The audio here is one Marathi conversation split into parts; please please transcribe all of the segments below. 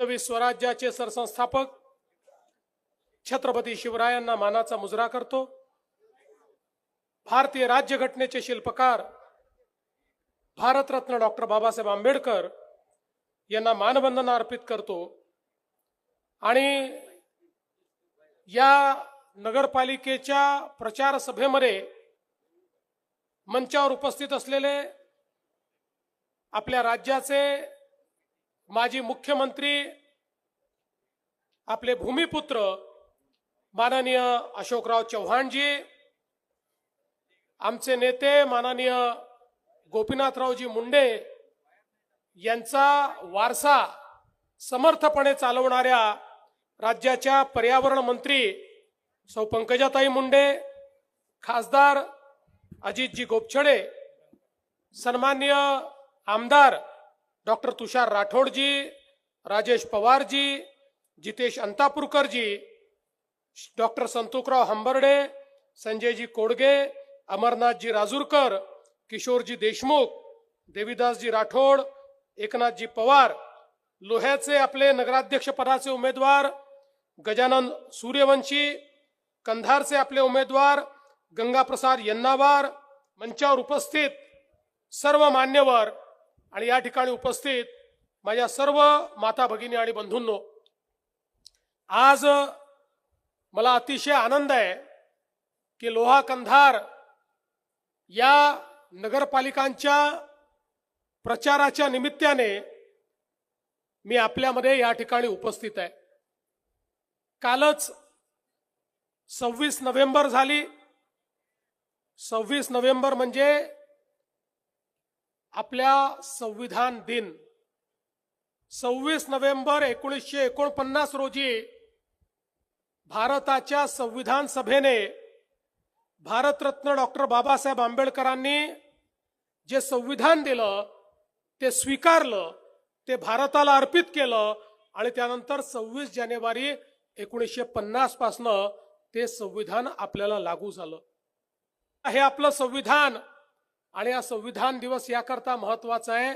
हिंदवी स्वराज्याचे सरसंस्थापक छत्रपती शिवरायांना मानाचा मुजरा करतो. भारतीय राज्यघटनेचे शिल्पकार भारतरत्न डॉक्टर बाबासाहेब आंबेडकर यांना मानवंदना अर्पित करतो. आणि या नगरपालिकेच्या प्रचार सभेमध्ये मंचावर उपस्थित असलेले आपल्या राज्याचे माजी मुख्यमंत्री आपले भूमिपुत्र माननीय अशोकराव चव्हाणजी आमचे नेते माननीय गोपीनाथरावजी मुंडे यांचा वारसा समर्थपणे चालवणाऱ्या राज्याच्या पर्यावरण मंत्री सौ पंकजाताई मुंडे खासदार अजितजी गोपछडे सन्मान्य आमदार डॉक्टर तुषार राठोडजी राजेश पवारजी जितेश अंतापूरकरजी डॉक्टर संतोकराव हंबर्डे संजयजी कोडगे अमरनाथजी राजूरकर किशोरजी देशमुख देविदासजी राठोड एकनाथजी पवार. लोह्याचे आपले नगराध्यक्षपदाचे उमेदवार गजानन सूर्यवंशी कंधारचे आपले उमेदवार गंगाप्रसाद यन्नावार मंचावर उपस्थित सर्व मान्यवर आणि या ठिकाणी उपस्थित माझ्या सर्व माता भगिनी आणि बंधूंनो आज मला अतिशय आनंद आहे की लोहा कंधार या नगरपालिकांच्या प्रचाराच्या निमित्ताने मी आपल्यामध्ये या ठिकाणी उपस्थित आहे. कालच सव्वीस नोव्हेंबर झाली. सव्वीस नोव्हेंबर म्हणजे आपल्या संविधान दिन. सव्वीस नोव्हेंबर एकोणीसशे एकोणपन्नास रोजी भारताच्या संविधान सभेने भारतरत्न डॉक्टर बाबासाहेब आंबेडकरांनी जे संविधान दिलं ते स्वीकारलं ते भारताला अर्पित केलं आणि त्यानंतर सव्वीस जानेवारी एकोणीसशे पन्नास पासनं ते संविधान आपल्याला लागू झालं. हे आपलं संविधान आणि हा संविधान दिवस याकरता महत्त्वाचा आहे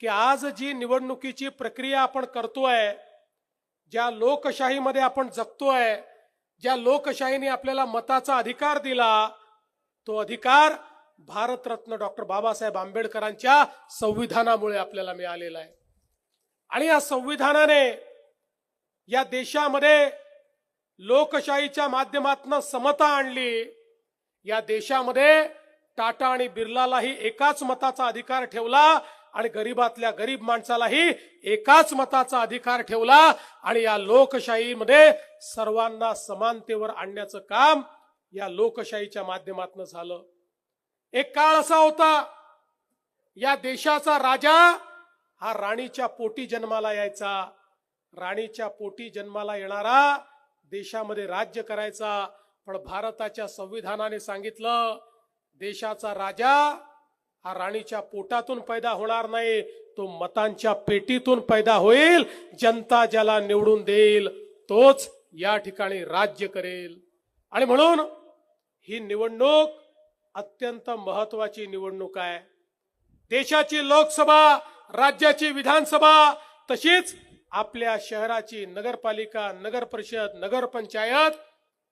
की आज जी निवडणुकीची प्रक्रिया आपण करतोय ज्या लोकशाहीमध्ये आपण जगतोय ज्या लोकशाहीने आपल्याला मताचा अधिकार दिला तो अधिकार भारतरत्न डॉक्टर बाबासाहेब आंबेडकरांच्या संविधानामुळे आपल्याला मिळालेला आहे. आणि या संविधानाने या देशामध्ये लोकशाहीच्या माध्यमातून समता आणली या देशामध्ये टाटा आणि बिर्लालाही एकाच मताचा अधिकार ठेवला आणि गरीबातल्या गरीब माणसालाही एकाच मताचा अधिकार ठेवला आणि या लोकशाहीमध्ये सर्वांना समानतेवर आणण्याचं काम या लोकशाहीच्या माध्यमातून झालं. एक काळ असा होता या देशाचा राजा हा राणीच्या पोटी जन्माला यायचा. राणीच्या पोटी जन्माला येणारा देशामध्ये राज्य करायचा पण भारताच्या संविधानाने सांगितलं देशाचा राजा हा राणीच्या पोटातून पैदा होणार नाही तो मतांच्या पेटीतून पैदा होईल जनता ज्याला निवडून देईल तोच या ठिकाणी राज्य करेल. आणि म्हणून ही निवडणूक अत्यंत महत्वाची निवडणूक आहे. देशाची लोकसभा राज्याची विधानसभा तशीच आपल्या शहराची नगरपालिका नगर परिषद नगरपंचायत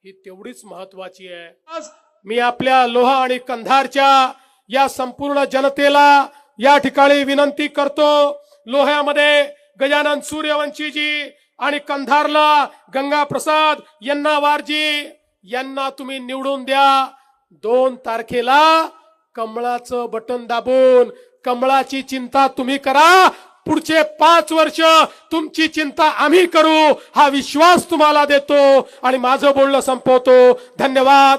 ही तेवढीच महत्वाची आहे. आज मी आपल्या लोहा आणि कंधारच्या या संपूर्ण जनतेला या ठिकाणी विनंती करतो. लोह्यामध्ये गजानन सूर्यवंशीजी आणि कंधारला गंगा प्रसाद यन्नावारजी यांना तुम्ही निवडून द्या. दोन तारखेला कमळाचं बटन दाबून कमळाची चिंता तुम्ही करा. पुढचे पाच वर्ष तुमची चिंता आम्ही करू. हा विश्वास तुम्हाला देतो आणि माझं बोलणं संपवतो. धन्यवाद.